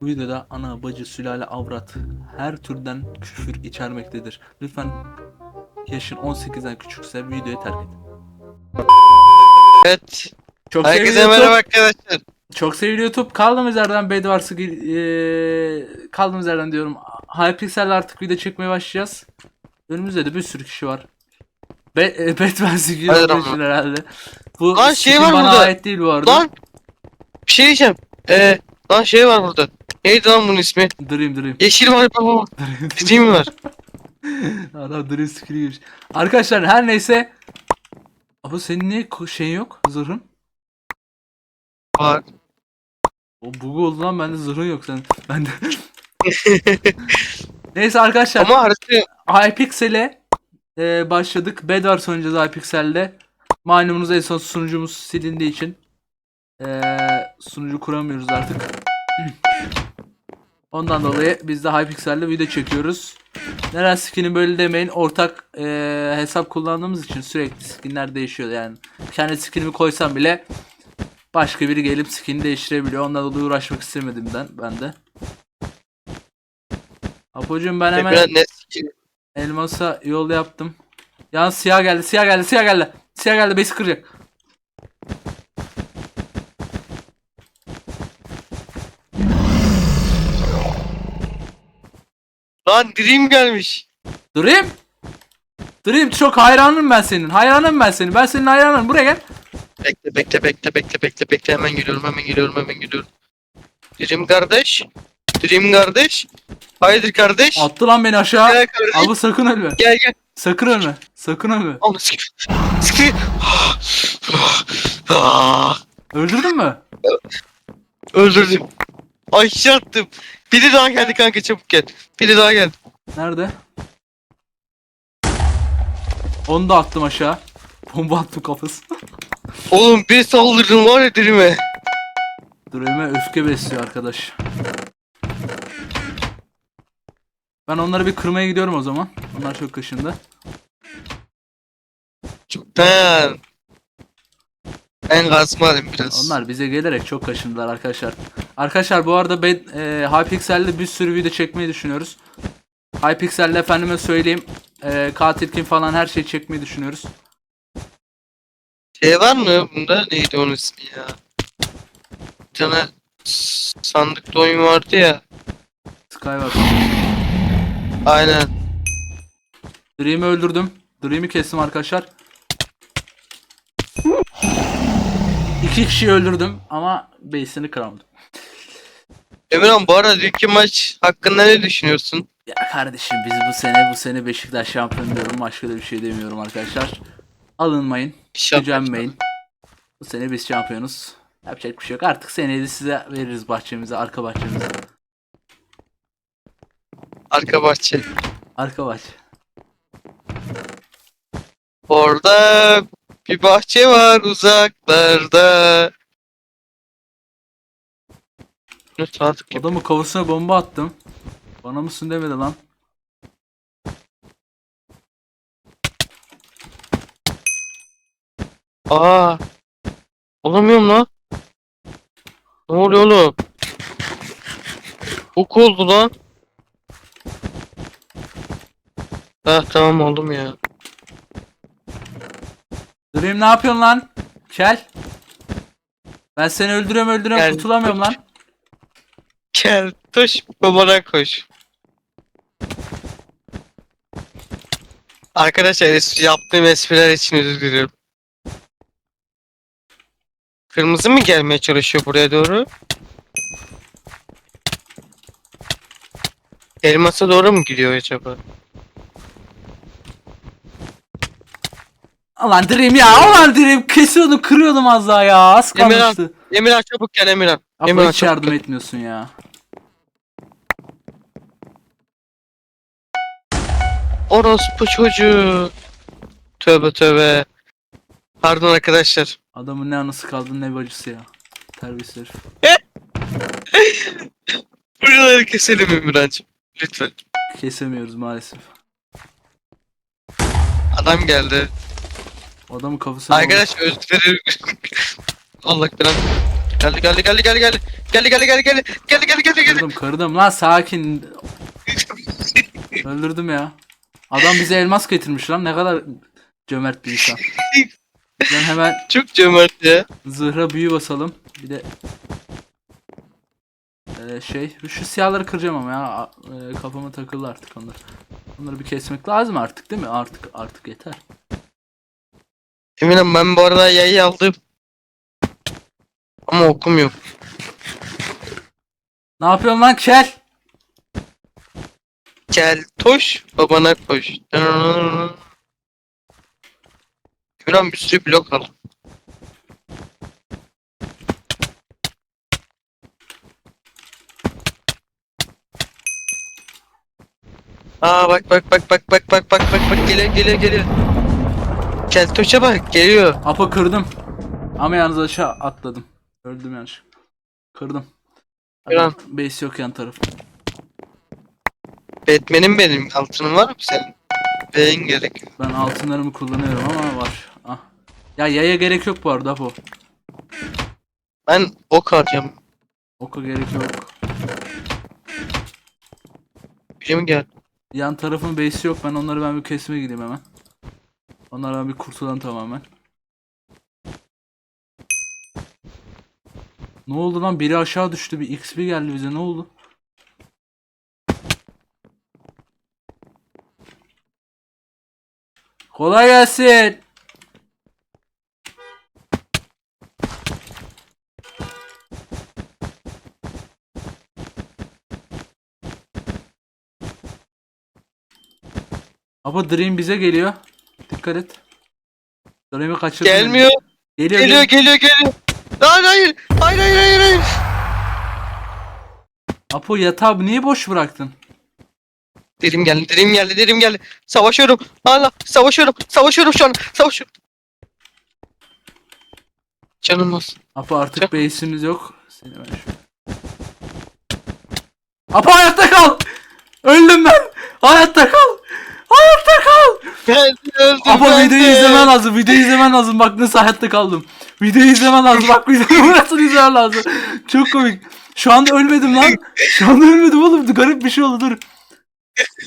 Bu videoda ana, bacı, sülale, avrat her türden küfür içermektedir. Lütfen yaşın 18'den küçükse videoyu terk et. Evet. Çok Herkese YouTube. merhaba arkadaşlar. Çok sevgili YouTube. Kaldığımız yerden Bedwars'ı eee kaldığımız yerden diyorum. Hypixel'le artık video çekmeye başlayacağız. Önümüzde de bir sürü kişi var. Be e, Batman skin Hadi olduğu lan. için herhalde. Bu Lan şey var bana burada. ait değil bu arada. Lan bir şey diyeceğim. Ee, lan şey var burada. Neydi lan bunun ismi? Dream Dream. Yeşil var baba. Mi var? Adam Dream skin'i giymiş. Arkadaşlar her neyse. Ama senin niye şeyin yok? Zırhın? Var. O bug oldu lan bende zırhın yok sen. Bende. neyse arkadaşlar. Ama harita Hypixel'e e, başladık. Bedwars oynayacağız Hypixel'de. Malumunuz en son sunucumuz silindiği için e, sunucu kuramıyoruz artık. Ondan dolayı biz de Hypixel'de video çekiyoruz. Neren skin'i böyle demeyin. Ortak e, hesap kullandığımız için sürekli skinler değişiyor yani. Kendi skinimi koysam bile başka biri gelip skin'i değiştirebiliyor. Ondan dolayı uğraşmak istemediğimden ben de. Apocuğum ben hemen Elmasa yol yaptım. Yalnız siyah geldi, siyah geldi, siyah geldi. Siyah geldi, besi kıracak. Lan Dream gelmiş. Dream! Dream çok hayranım ben senin. Hayranım ben senin. Ben senin hayranım. Buraya gel. Bekle bekle bekle bekle bekle bekle hemen geliyorum hemen geliyorum hemen geliyorum. Dream kardeş. Dream kardeş. Hayırdır kardeş? Attı lan beni aşağı. Gel kardeş. Abi sakın ölme. Gel gel. Sakın ölme. Sakın ölme. Onu. Sıkı. Ah. Öldürdün mü? Öldürdüm. Aşağı attım. Biri daha geldi kanka çabuk gel. Biri daha geldi. Nerede? Onu da attım aşağı. Bomba attım kafası. Oğlum bir saldırdın var ya Dream'e. Dream'e öfke besliyor arkadaş. Ben onları bir kırmaya gidiyorum o zaman. Onlar çok kaşındı. Ben. Ben kasmadım biraz. Onlar bize gelerek çok kaşındılar arkadaşlar. Arkadaşlar bu arada ben e, Hypixel'de bir sürü video çekmeyi düşünüyoruz. Hypixel'de efendime söyleyeyim. E, katil kim falan her şeyi çekmeyi düşünüyoruz. Şey var mı bunda? Neydi onun ismi ya? Bir tane sandıkta oyun vardı ya. Skyward. Aynen. Dream'i öldürdüm. Dream'i kestim arkadaşlar. İki kişiyi öldürdüm ama base'ini kıramadım. Emirhan bu arada dünkü maç hakkında ne düşünüyorsun? Ya kardeşim biz bu sene bu sene Beşiktaş şampiyon diyorum. Başka da bir şey demiyorum arkadaşlar. Alınmayın. Gücenmeyin. Bu sene biz şampiyonuz. Yapacak bir şey yok. Artık seneye de size veririz bahçemize, arka bahçemize. Arka bahçe. Arka bahçe. Orada bir bahçe var uzaklarda. Adamı kafasına bomba attım. Bana mısın demedi lan. Aa. Olamıyorum lan. Ne oluyor oğlum? Bok oldu lan. Ha tamam oldum ya. Dream ne yapıyorsun lan? Kel. Ben seni öldürüyorum öldürüyorum Gel. kurtulamıyorum lan. Gel tuş babana koş. Arkadaşlar es- yaptığım espriler için özür diliyorum. Kırmızı mı gelmeye çalışıyor buraya doğru? Elmasa doğru mu gidiyor acaba? Ulan Dream ya ulan Dream kesiyordum kırıyordum az daha ya az Emirhan, kalmıştı. Emirhan çabuk gel Emirhan. Ama Emirhan hiç çabuk yardım gel. etmiyorsun ya. Orospu çocuğu. Tövbe tövbe. Pardon arkadaşlar. Adamın ne anısı kaldı ne bacısı ya. Terbiyesiz herif. Buraları keselim Emirhan'cığım. Lütfen. Kesemiyoruz maalesef. Adam geldi. Adamın kafasına Arkadaş dilerim. Allah belanı. Geldi geldi geldi geldi geldi. Geldi geldi geldi geldi. Geldi geldi geldi geldi. Kırdım kırdım lan sakin. Öldürdüm ya. Adam bize elmas getirmiş lan ne kadar cömert bir insan. Ben hemen Çok cömert ya. zırha büyü basalım. Bir de Ee, şey şu siyahları kıracağım ama ya A- e, kafama takıldı artık onlar. Onları bir kesmek lazım artık değil mi? Artık artık yeter. Eminim ben bu arada yayı aldım. Ama okum yok. Ne yapıyorsun lan kel? Gel toş babana koş. Eminim bir sürü blok aldım. Aa bak bak bak bak bak bak bak bak bak geliyor geliyor geliyor. Keltoş'a bak geliyor. Apa kırdım. Ama yalnız aşağı atladım. Öldüm yanlış. Kırdım. Kıran. Base yok yan taraf. Batman'im benim altının var mı senin? Beyin gerek. Ben altınlarımı kullanıyorum ama var. Ah. Ya yaya gerek yok bu arada Apo. Ben ok alacağım. Oka gerek yok. Biri mi geldi? Yan tarafın base'i yok. Ben onları ben bir kesmeye gideyim hemen. Onlardan bir kurtulalım tamamen. Ne oldu lan? Biri aşağı düştü. Bir XP geldi bize. Ne oldu? Kolay gelsin. Ama Dream bize geliyor. Dikkat et. Dream'i kaçırdım. Gelmiyor. Geliyor, Geliyor geliyor. geliyor. Hayır hayır. Hayır hayır hayır hayır. Apo yatağı niye boş bıraktın? Derim geldi, derim geldi, derim geldi. Savaşıyorum. Hala savaşıyorum. Savaşıyorum şu an. Savaşıyorum. Canım olsun. Apo artık base'imiz yok. Seni ben şu... Apo hayatta kal! Öldüm ben! Hayatta kal! Ben ben videoyu de. izlemen lazım. Videoyu izlemen lazım. Bak nasıl hayatta kaldım. Videoyu izlemen lazım. Bak videoyu nasıl izlemen lazım. Çok komik. Şu anda ölmedim lan. Şu anda ölmedim oğlum. Garip bir şey oldu dur.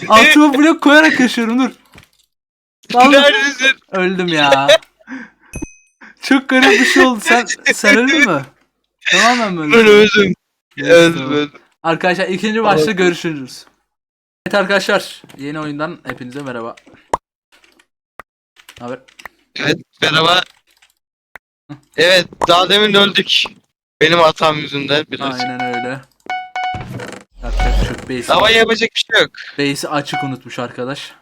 Altıma blok koyarak yaşıyorum dur. Daldım. Neredesin? Öldüm ya. Çok garip bir şey oldu. Sen sen öldün mü? Tamamen mi Ben öldün? Neyse, Öldüm öldüm. Arkadaşlar ikinci maçta görüşürüz. Evet arkadaşlar yeni oyundan hepinize merhaba. Haber. Evet merhaba. Evet daha demin öldük. Benim hatam yüzünden biraz. Aynen öyle. Yapacak bir şey yok. Ama yapacak bir şey yok. base'i açık unutmuş arkadaş.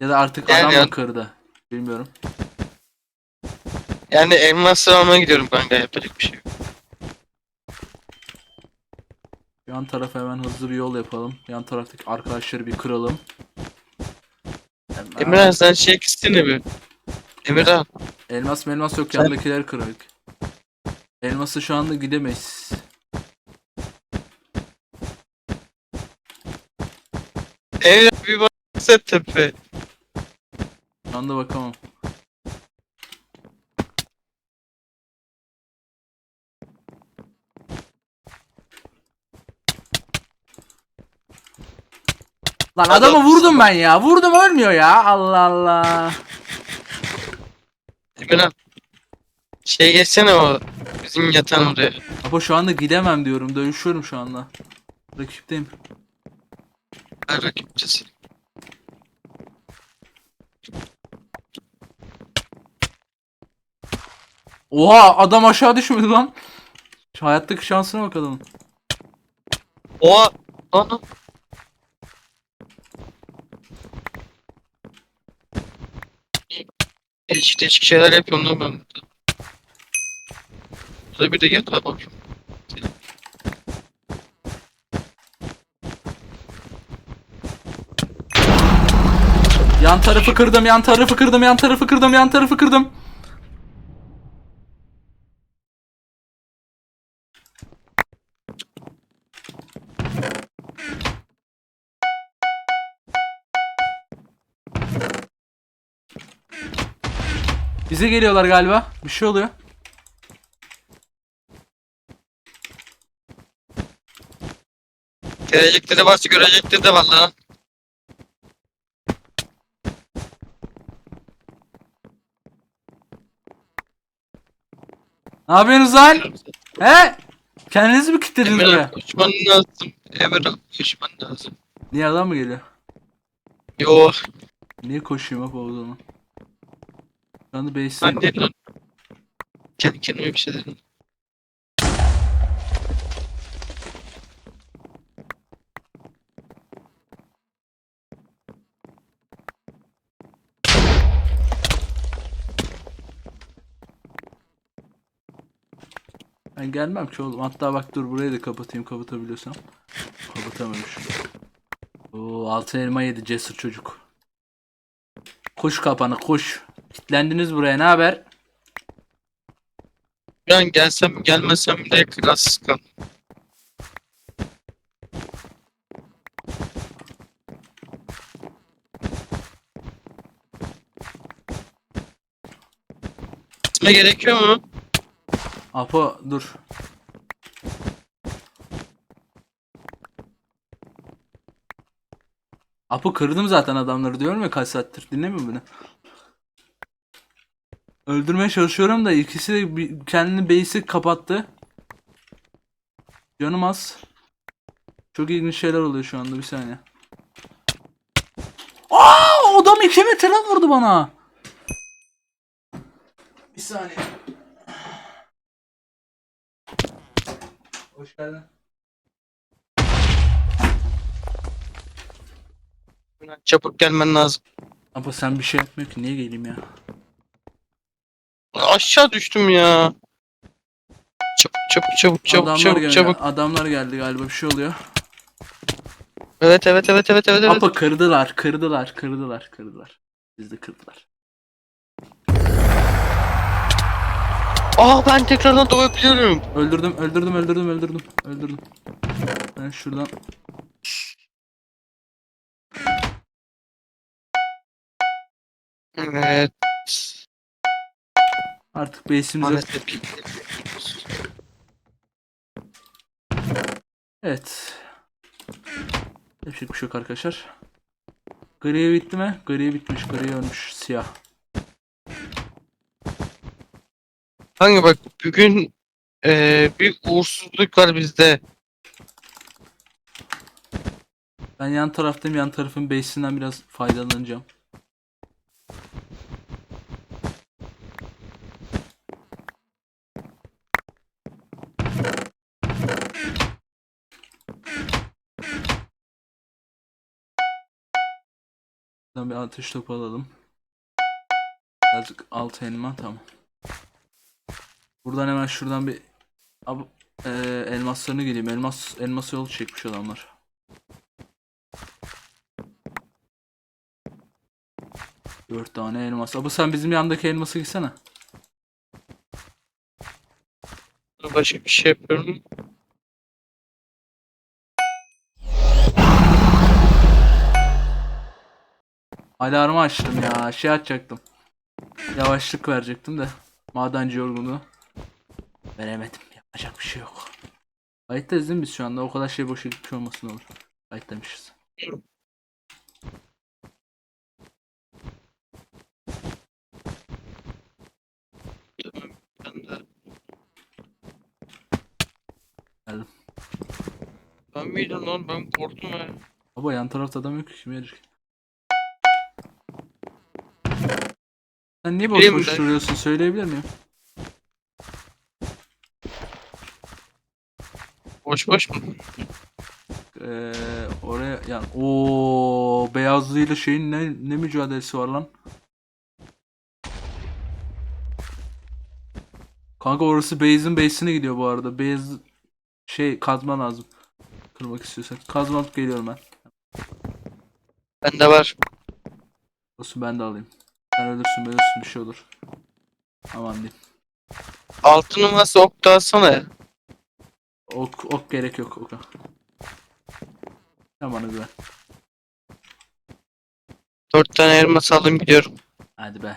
Ya da artık Yani- adam mı kırdı? Bilmiyorum. Yani elmas almaya gidiyorum kanka yapacak bir şey yok. Yan tarafa hemen hızlı bir yol yapalım. Yan taraftaki arkadaşları bir kıralım. Emirhan sen şey istene bir. Emirhan. Elmas melmas yok Sen- kırık. Elması şu anda gidemeyiz. Evlat bir baksana tepe. Şu anda bakamam. Lan Adam- adamı vurdum ben ya. Vurdum ölmüyor ya. Allah Allah. Emirhan. Şey geçsene o bizim yatan oraya. Ama şu anda gidemem diyorum. Dövüşüyorum şu anda. Rakipteyim. Ver rakipçisi. Oha adam aşağı düşmedi lan. Şu hayattaki şansına bak adamın. Oha. Ana. Değişik değişik şeyler yapıyorum lan ben burada. Burada bir de yat var bakayım. Yan tarafı kırdım, yan tarafı kırdım, yan tarafı kırdım, yan tarafı kırdım. Bize geliyorlar galiba. Bir şey oluyor. Gelecekte de varsa görecekte de var lan. Ne yapıyorsunuz lan? He? Kendinizi mi kilitlediniz buraya? Uçman lazım. Emirhan uçman lazım. Niye adam mı geliyor? Yo. Niye koşuyorum hop o zaman? Anda ben base'im. değil lan. Kendi kendime bir şey dedim. Ben gelmem ki oğlum. Hatta bak dur burayı da kapatayım kapatabiliyorsam. Kapatamıyormuş. Oo altın elma yedi cesur çocuk. Koş kapanı koş. Kitlendiniz buraya ne haber? Ben gelsem gelmesem de kras kal. Gitme gerekiyor mu? Apo dur. Apo kırdım zaten adamları diyorum ya kaç saattir. Dinlemiyor beni. Öldürmeye çalışıyorum da ikisi de kendini base'i kapattı. Canım az. Çok ilginç şeyler oluyor şu anda bir saniye. Aa, adam 2 metreden vurdu bana. Bir saniye. Hoş geldin. Çabuk gelmen lazım. Ama sen bir şey yapmıyor ki niye geleyim ya? Aşağı düştüm ya. Çabuk çabuk çabuk çabuk adamlar çabuk geldi. çabuk. Adamlar geldi galiba bir şey oluyor. Evet evet evet evet evet evet. Apa kırdılar, kırdılar, kırdılar, kırdılar. Biz de kırdılar. Aa ben tekrardan doğabiliyorum. Öldürdüm, öldürdüm, öldürdüm, öldürdüm, öldürdüm. Ben şuradan Evet. Artık base'imize... Maalesef. Evet. Yapacak bir şey yok arkadaşlar. Griye bitti mi? Griye bitmiş, griye ölmüş, siyah. Hangi bak bugün eee bir uğursuzluk var bizde. Ben yan taraftayım, yan tarafın base'inden biraz faydalanacağım. Buradan bir ateş topu alalım. Birazcık altı elma tamam. Buradan hemen şuradan bir Abi, eee, elmaslarını geleyim. Elmas elmas yolu çekmiş adamlar. Dört tane elmas. Abi sen bizim yandaki elması gitsene. Başka bir şey yapıyorum. Alarmı açtım ya. Şey açacaktım. Yavaşlık verecektim de. Madenci yorgunluğu. Veremedim. Yapacak bir şey yok. Kayıttayız değil mi biz şu anda? O kadar şey boşa gitmiş olmasın olur. Kayıttaymışız. Geldim. Ben miydim lan ben korktum ya. Baba yan tarafta adam yok ki kim verir ki? Sen niye boş boş ben. duruyorsun söyleyebilir miyim? Boş boş mu? Ee, oraya yani o beyazlıyla şeyin ne ne mücadelesi var lan? Kanka orası base'in base'ine gidiyor bu arada. Base şey kazma lazım. Kırmak istiyorsan. Kazma alıp geliyorum ben. Bende var. Olsun ben de alayım. Ölürsün ölürsün bir şey olur. Aman diyeyim. Altı numarası ok da alsana ya. Ok, ok gerek yok oka. Bana güven. Dört tane elmas aldım gidiyorum. Hadi be.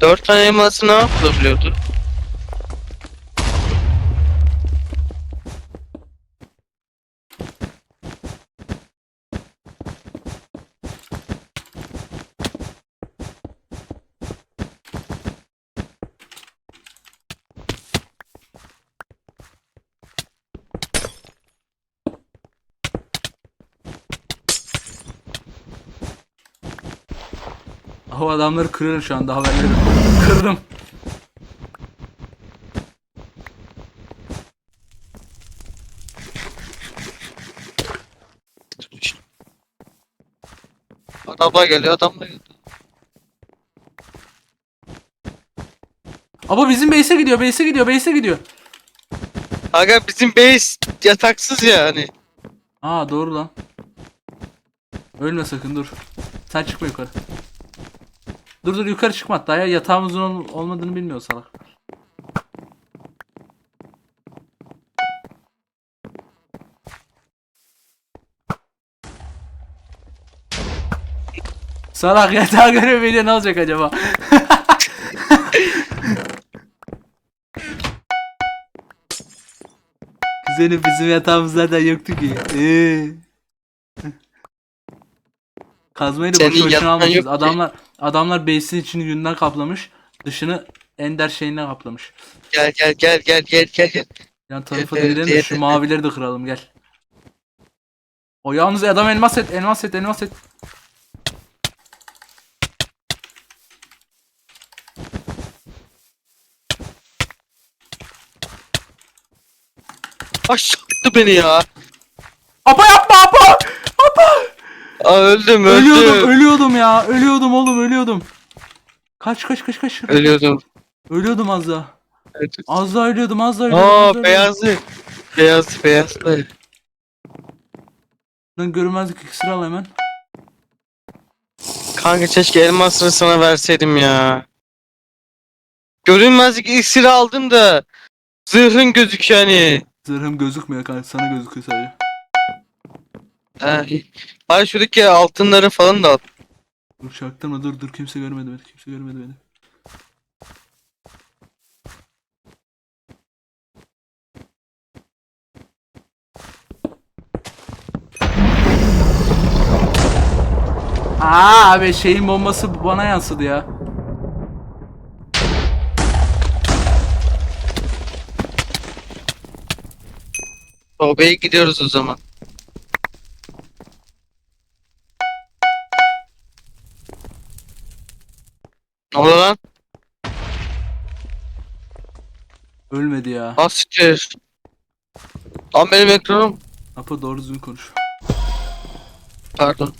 Dört tane elması ne yapılabiliyordu? O adamları kırıyorum şu anda haberleri. Kırdım. Adamlar geliyor adamlar geliyor. Ama bizim base'e gidiyor, base'e gidiyor, base'e gidiyor. Aga bizim base yataksız ya hani. Aa doğru lan. Ölme sakın dur. Sen çıkma yukarı. Dur dur yukarı çıkma hatta ya yatağımızın ol- olmadığını bilmiyor salak. Salak yatağı göremeyince ne olacak acaba? Kuzenim bizim yatağımız zaten yoktu ki. Ee. Kazmayı da boşu boşuna almışız. Adamlar adamlar base'in içini yünden kaplamış. Dışını ender şeyine kaplamış. Gel gel gel gel gel gel gel. Yan tarafa da Evet, gidelim de evet, şu evet. mavileri de kıralım gel. O yalnız adam elmas et, elmas et, elmas et. Aşağı attı beni ya. Apa yapma! Apa! Aa, öldüm öldüm. Ölüyordum, ölüyordum ya. Ölüyordum oğlum, ölüyordum. Kaç kaç kaç kaç. Ölüyordum. Ölüyordum az daha. Evet. Az daha ölüyordum, az daha ölüyordum. az daha Aa ölüyordum. beyazlı. Beyazlı beyazlı. Lan görünmezlik iksiri al hemen. Kanka keşke elmasını sana verseydim ya. Görünmezlik iksiri aldım da zırhın gözüküyor hani. Zırhım gözükmüyor kanka, sana gözüküyor sadece. İyi. Hayır şuradaki altınları falan da al. Dur çaktırma dur dur kimse görmedi beni, kimse görmedi beni. Aa abi şeyin bombası bana yansıdı ya. Tövbeye gidiyoruz o zaman. Oluyor lan? Ölmedi ya. Asiktir. Lan benim ekranım. Apo doğru düzgün konuş. Pardon.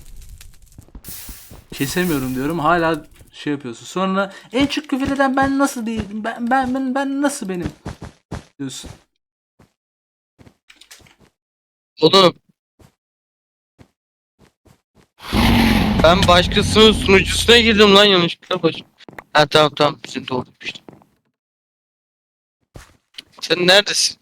Kesemiyorum diyorum hala şey yapıyorsun. Sonra en çok küfür eden ben nasıl değilim? Ben ben ben, ben nasıl benim? Diyorsun. Oğlum. Ben başkasının sunucusuna girdim lan yanlışlıkla baş. Ha tamam tamam bizim doğru işte. Sen neredesin?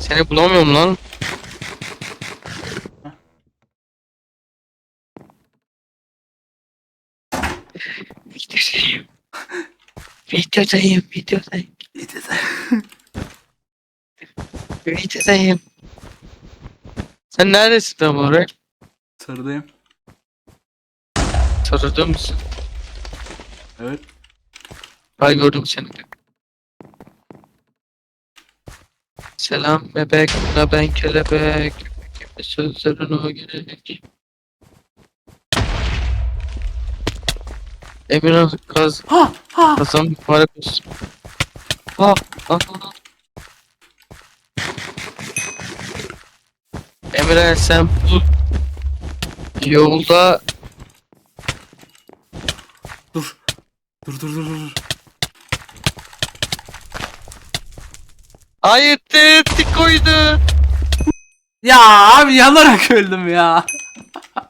Seni bulamıyorum lan. Videodayım. Videodayım, videodayım, videodayım. Sen neredesin tam olarak? Sarıdayım. Sarıda mısın? Evet. Ay gördüm seni. Selam bebek, da ben kelebek. Kimi sözlerin o gerek. Emirhan kaz Ha ha. kazan mübarek olsun. Ha, ha, ha, Emre sen bu yolda Dur. Dur dur dur dur. Hayır tetik koydu. Ya abi yanarak öldüm ya.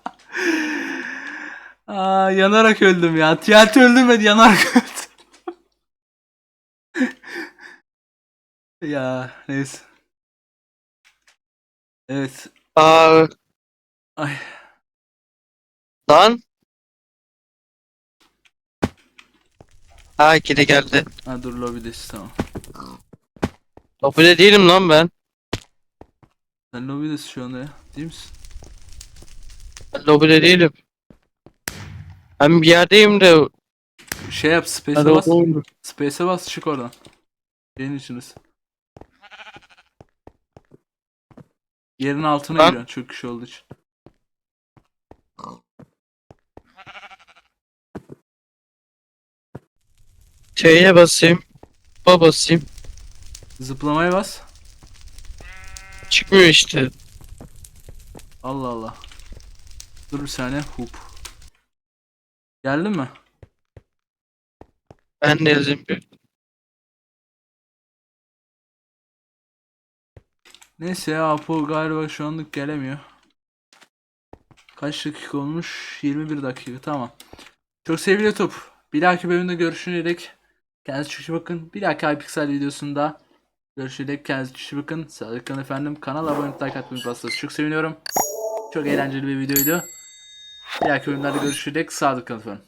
Aa yanarak öldüm ya. TNT öldürmedi yanarak öldüm. ya neyse. Evet. Aa, Ay. lan. Ha geri geldi. Ha dur lobidesin tamam. Lobide değilim lan ben. Sen lobidesin şu anda ya. Değil misin? Ben lobide değilim. Ben bir yerdeyim de. Şey yap space'e Hadi bas. oğlum. Space'e bas çık oradan. Benim içiniz. Yerin altına Lan. giriyorsun çok kişi olduğu için. T'ye basayım. Ba basayım. Zıplamaya bas. Çıkmıyor işte. Allah Allah. Dur bir saniye. Hup. Geldin mi? Ben de yazayım bir. Neyse ya Apo galiba şu anlık gelemiyor. Kaç dakika olmuş? 21 dakika tamam. Çok sevgili YouTube. Bir dahaki bölümde görüşünceye kendinize çok iyi bakın. Bir dahaki iPixel videosunda görüşünceye kendinize çok iyi bakın. Sağlıklı efendim. Kanala abone olup like atmayı unutmazsanız çok seviniyorum. Çok eğlenceli bir videoydu. Bir dahaki bölümlerde görüşünceye sağlıklı efendim.